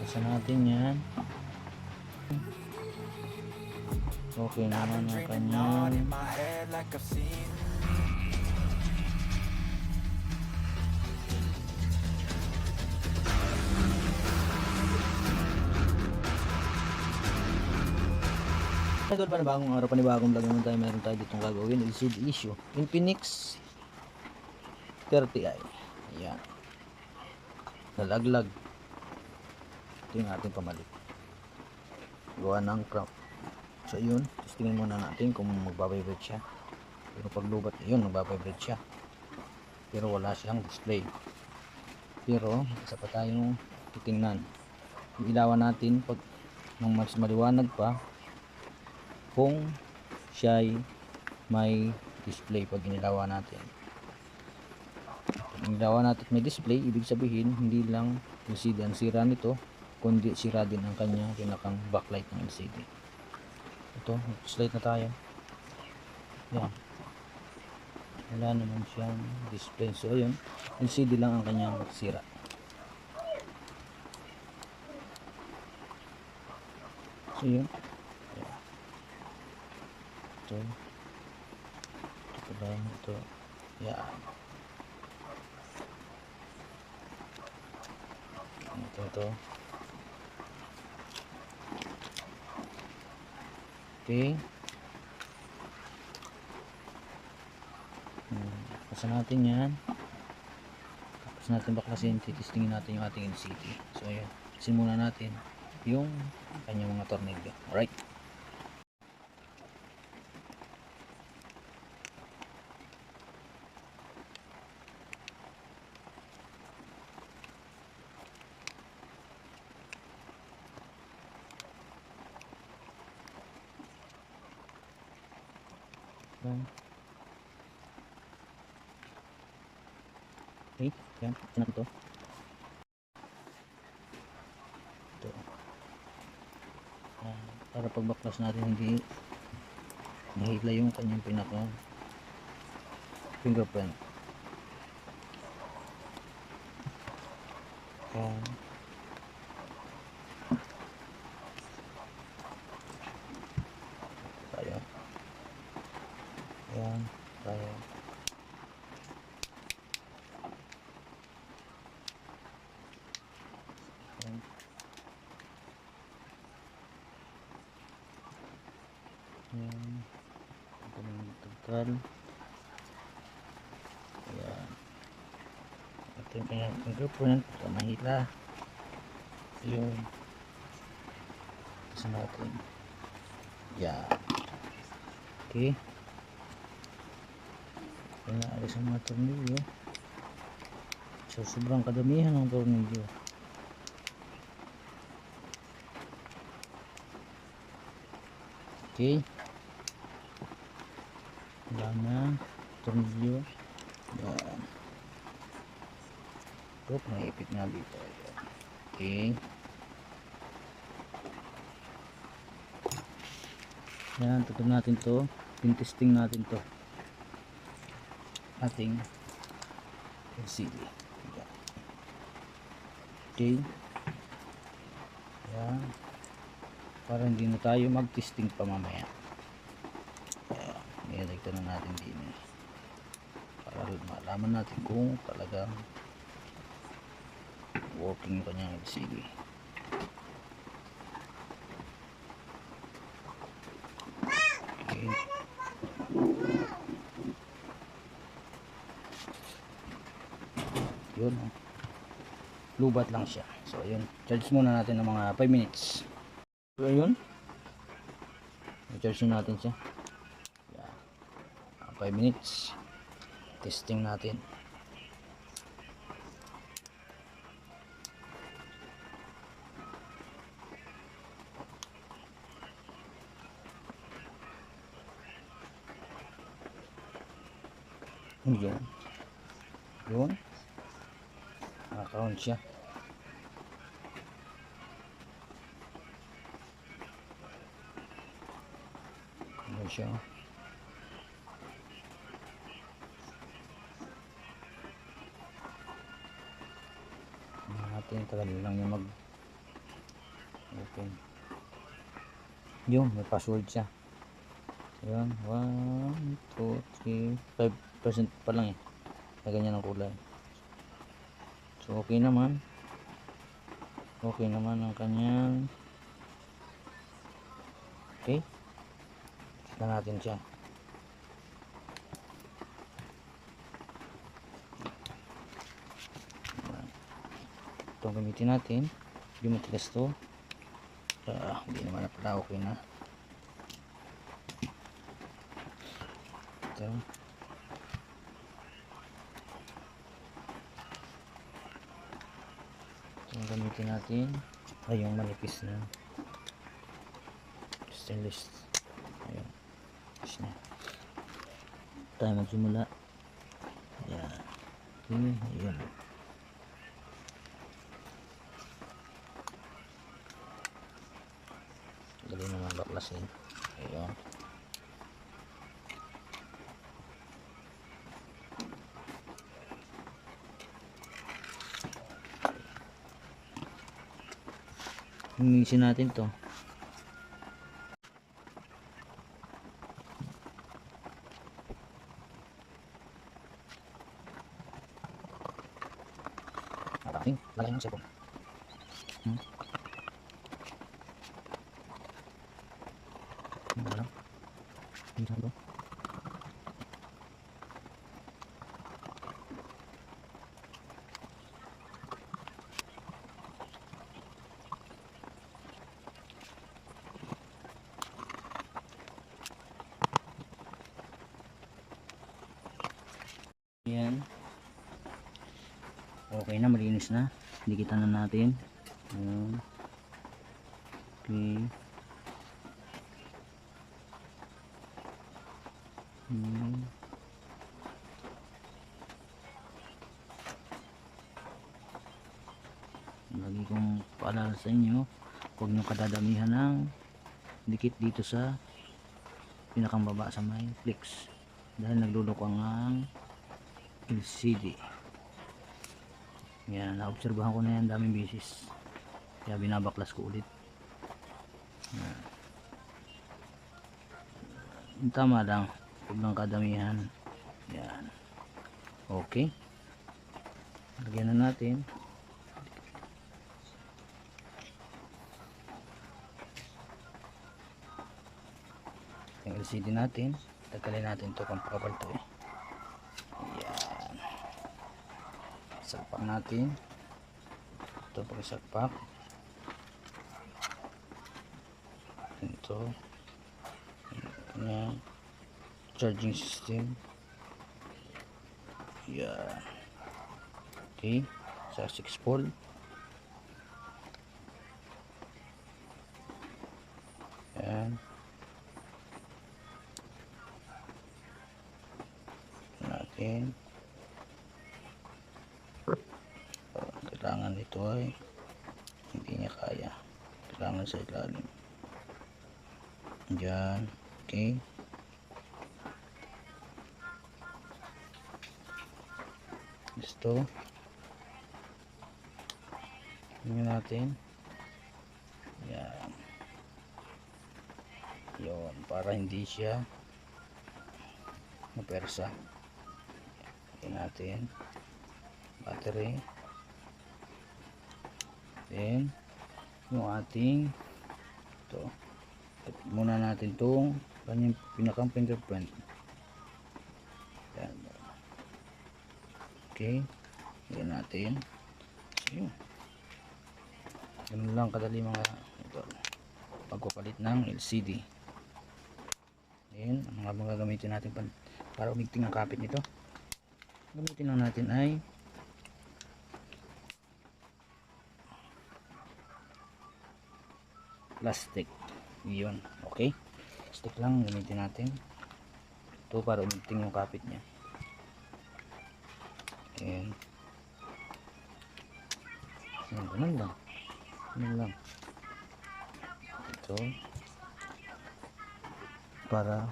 Basta natin yan. Okay naman yung kanyang Idol pa na bagong araw, panibagong vlog naman tayo. Meron tayo ditong gagawin. LCD issue. Infinix 30i. Ayan. Nalaglag. Ito yung ating pamalit. Gawa ng crank. So yun, testingin muna natin kung magbabibrate siya. Pero pag lubat, yun, magbabibrate siya. Pero wala siyang display. Pero, isa pa tayong titingnan. Yung ilawan natin, pag nang mas maliwanag pa, kung siya ay may display pag inilawan natin. Pag inilawan natin at may display, ibig sabihin hindi lang LCD ang sira nito, kundi sira din ang kanya pinakang backlight ng LCD. Ito, slide na tayo. Yan. Wala naman siyang display. So, ayun, LCD lang ang kanyang sira. So, yun. ito ito ba ito yan ito ito okay. Hmm. basta natin yan. Tapos natin baklasin titistingin natin yung ating LCD so ayan. Simula natin yung kanyang mga tornilyo alright Yan. Okay, yan. Ito na ito. Ito. Ah, para pagbaklas natin hindi mahila yung kanyang pinaka fingerprint. Yan. Tayo. Ayan, tayo. Ayan. Ayan. Ito na yung tagkal. Ayan. Ito yung kanyang fingerprint. Ito mahila. Yun. Ito natin. Ayan. Okay. Kaya alis ang mga tornilyo. So, sobrang kadamihan ng tornilyo. Okay. Na. Tornilyo. Yan. Oop, naipit nga dito. Ayan. Okay. Yan, tutun natin to. Pintesting natin to ating. Ayan. Okay. Ayan. Para hindi na tayo mag-testing pa mamaya. Nilagtan na natin din eh. Para malaman natin kung talagang working yung kanyang LCD. Okay. yun oh. lubat lang siya so ayun charge muna natin ng mga 5 minutes so ayun charge natin siya. 5 minutes. Testing natin. Yun. Yun. Nakakaroon siya. Ano siya natin. Tagal lang yung mag open. Yung, may password siya. Ayan, 1, 2, 3, 5% pa lang eh. Na ganyan ang kulay. So, okay naman. Okay naman ang kanyang Okay. Tignan natin siya. Ito ang gamitin natin. Hindi matigas to. Ah, hindi naman na pala okay na. Ito. Ito ang gamitin natin. Ay, yung manipis na stainless. Ayun. Tapos na. Tayo magsimula. Ayan. Okay, ayan. Dali naman baklasin. Ayan. Hingisi natin to. Maraming lagay mo sa phone. Hmm? Ano lang? Ano sa phone? Yan. Okay na, malinis na. Dikitan na natin. Ayan. Okay. Hmm. Lagi kong paalala sa inyo, huwag nyo kadadamihan ng dikit dito sa pinakang baba sa may flex dahil naglulukang ang LCD. Yan, naobserbahan ko na yan daming bisis. Kaya binabaklas ko ulit. Yan. Tama lang. Huwag lang kadamihan. Yan. Okay. Lagyan na natin. Yung LCD natin. Tagalin natin ito kung pakapal to eh. Yan. Salpak natin. Ito pag salpak. Ito. Yan. Charging system. Yan. Okay. Sa 6 volt. Yan. natin kailangan ito ay hindi niya kaya kailangan sa ilalim dyan okay gusto tingnan natin. Yan. Yun para hindi siya mapersa. Lagyan natin. Battery. Then yung ating ito muna natin itong kanyang pinakang fingerprint okay. Lagyan natin. So yun ganun lang kadali mga ito pagpapalit ng LCD then ang mga mga gamitin natin pan- para umigting ang kapit nito. Gamitin lang natin ay plastic. Yun okay. Plastic lang gamitin natin. Ito para umigting yung kapit niya Ayan. Ayan, ganun lang. Ganun lang. Ito. Para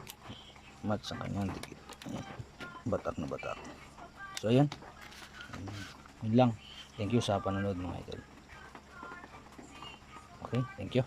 match sa kanyang dikit. Ayan. Batak na batak. So, ayan. Yun lang. Thank you sa panonood mga idol. Okay, thank you.